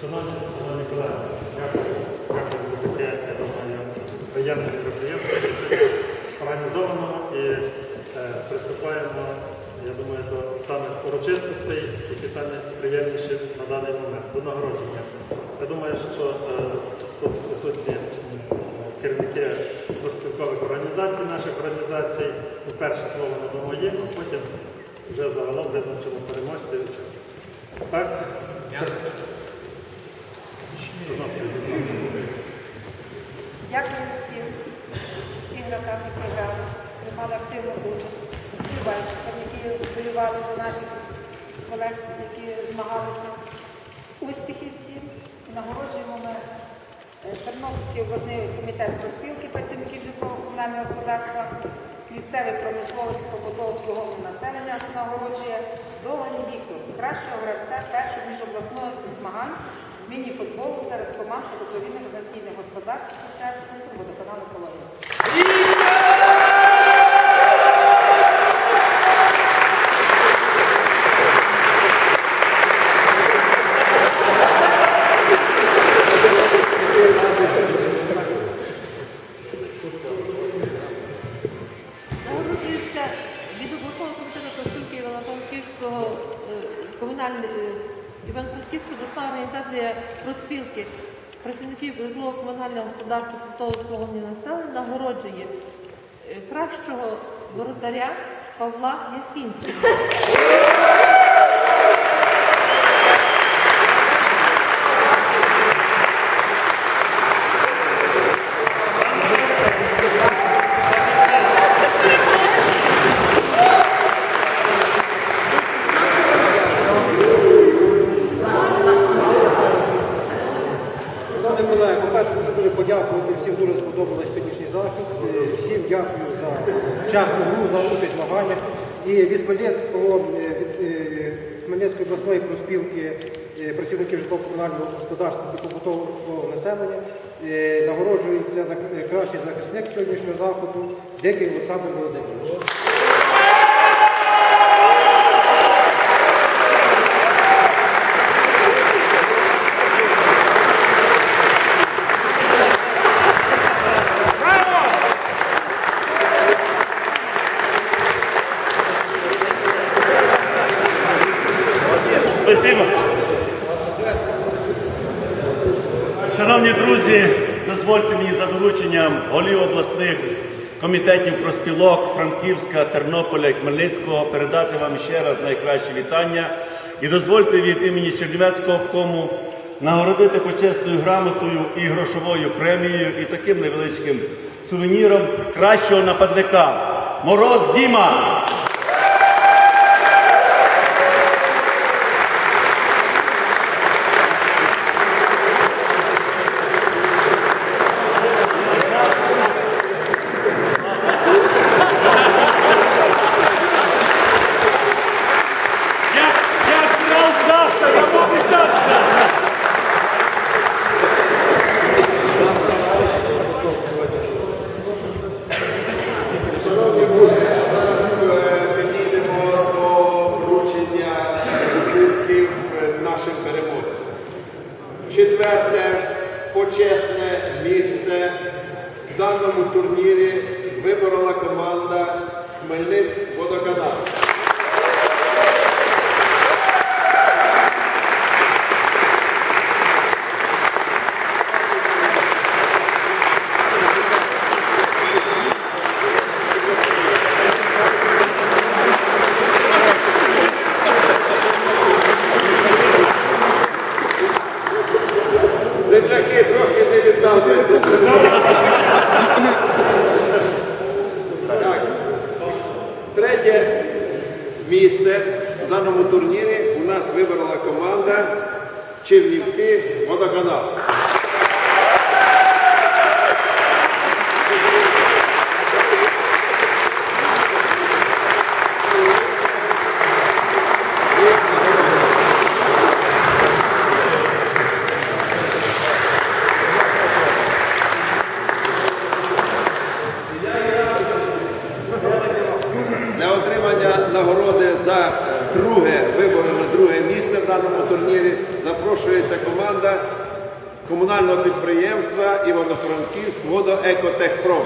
Шановні, колеги, дякую. Дякую за таке, я думаю, приємне мероприємство організовано і е, приступаємо, я думаю, до самих урочистостей, які самі приємніші на даний момент, до нагородження. Я думаю, що е, тут присутні керівники розпілкових організацій, наших організацій. Ну, Перше слово надамо їм, а потім вже загалом визначимо переможців. Так? Дякую всім ігрокам, які грали, приймали активну участь, вболівальщикам, які вболівали за наших колег, які змагалися. Успіхів всім. Нагороджуємо ми е, Тернопільський обласний комітет проспілки працівників житлово-комунального господарства, місцевий промисловості побутового населення нагороджує Довгані Віктор, кращого гравця першого міжобласного змагань міні-футболу серед команд водопровідних організаційних господарств Асоціації водоканалу. Нагороджується від обласного комітету проспілки Івано-Франківського е, комунальної Івано-Франківська обласна організація проспілки працівників житлово-комунального господарства побутового обслуговування населення нагороджує е, кращого воротаря Павла Ясінського. Дякую за частну гру, за участь в змаганнях. І від Хмельницького, е, від е, Хмельницької обласної проспілки е, працівників житлово-комунального господарства та побутового населення нагороджується на- кращий захисник сьогоднішнього заходу Дикий Олександр Володимирович. Спасибо. Шановні друзі, дозвольте мені за дорученням голів обласних комітетів проспілок Франківська, Тернополя і Хмельницького передати вам ще раз найкращі вітання. І дозвольте від імені Чернівецького обкому нагородити почесною грамотою і грошовою премією і таким невеличким сувеніром кращого нападника. Мороз Діма! Нашим. Четверте почесне місце в даному турнірі виборола команда Хмельницький водоканал. Так. Третє місце в даному турнірі у нас вибрала команда Чернівці Водоканал. Для отримання нагороди за друге вибори на друге місце в даному турнірі запрошується команда комунального підприємства Івано-Франківськ водоекотехпром.